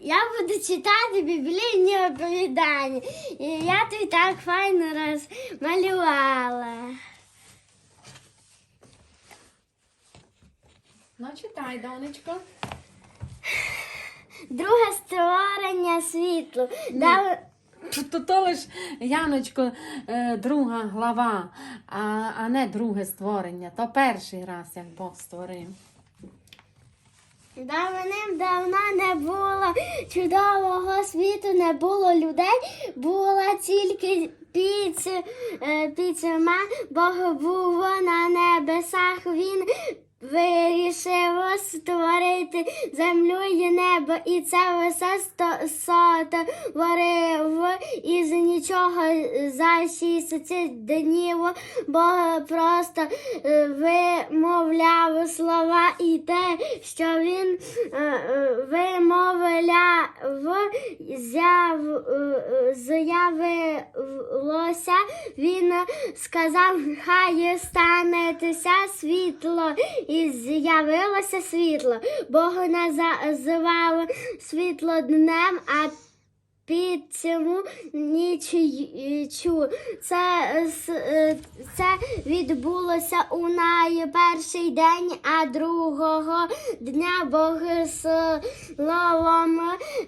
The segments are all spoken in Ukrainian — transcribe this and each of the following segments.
я буду читати біблійні оповідання. І я тобі так файно розмалювала. Ну, читай, донечко. Друге створення світлу. Да- То, то лиш, Яночко, е, друга глава, а, а не друге створення. То перший раз, як Бог створив. Давним давно не було чудового світу, не було людей, була тільки піць, е, піцема, Бог був на небесах, він вирішив створити землю і небо, і це все сотворив. Із нічого за шість днів, Бог просто е, вимовляв слова і те, що він е, е, вимовляв, з'яв- з'явилося, він сказав, хай станеться світло, і з'явилося світло. Бог називав світло днем, а під цьому нічю. Це, е, це відбулося у найперший день, а другого дня Бог словом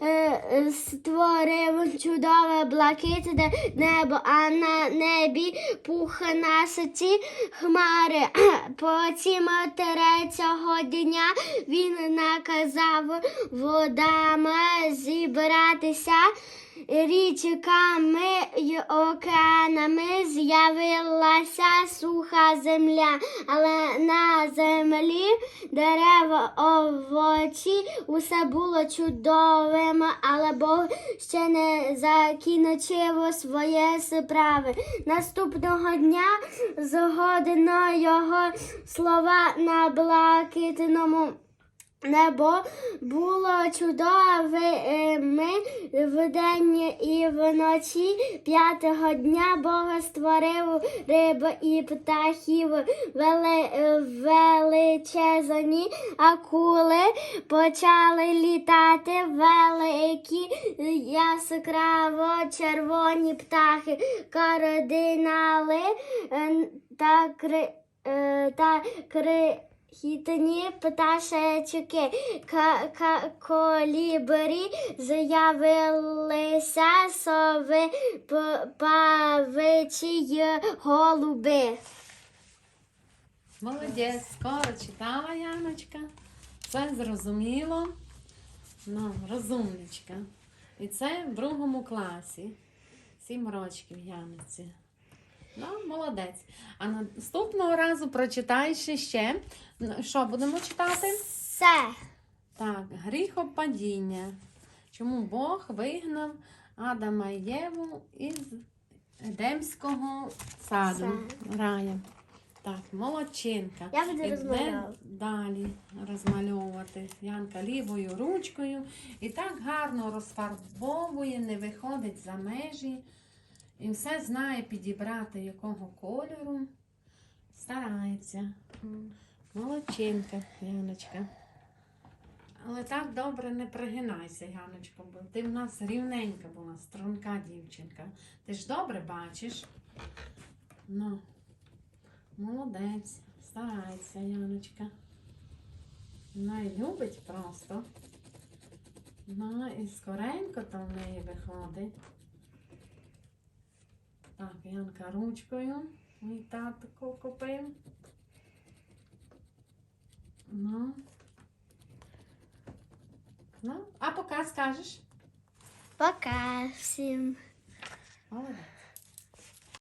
е, створив чудове блакитне небо, а на небі пухнасті хмари. Потім третього дня він наказав водам зібратися річками й океанами з'явилася суха земля, але на землі дерева, овочі, усе було чудовим, але Бог ще не закінчив своє справи. Наступного дня згодно його слова на блакитному. Небо було чудовими вдень і вночі п'ятого дня Бог створив риб і птахів Вели, величезні акули почали літати великі яскраво червоні птахи, кардинали е, та кри, е, та кри. Хітні пташечки, колібрі з'явилися сови, павичі голуби. Молодець, скоро читала Яночка. Все зрозуміло. Ну, розумничка. І це в другому класі. Сім рочків Яниці. Ну, молодець. А наступного разу прочитай ще ще. Що будемо читати? Все. Так, гріхопадіння. Чому Бог вигнав Адама і Єву із Едемського саду рая. Так, молодчинка. Я буду розмальовувати. далі розмальовувати Янка лівою ручкою. І так гарно розфарбовує, не виходить за межі. І все знає підібрати якого кольору. Старається. Молодчинка, Яночка. Але так добре не пригинайся, Яночко, бо ти в нас рівненька була, струнка дівчинка. Ти ж добре бачиш. Ну, молодець, старається, Яночка. Вона і любить просто. Ну, і скоренько то в неї виходить. Так, Янка ручкою. Мій татко купив. Ну. Ну, а поки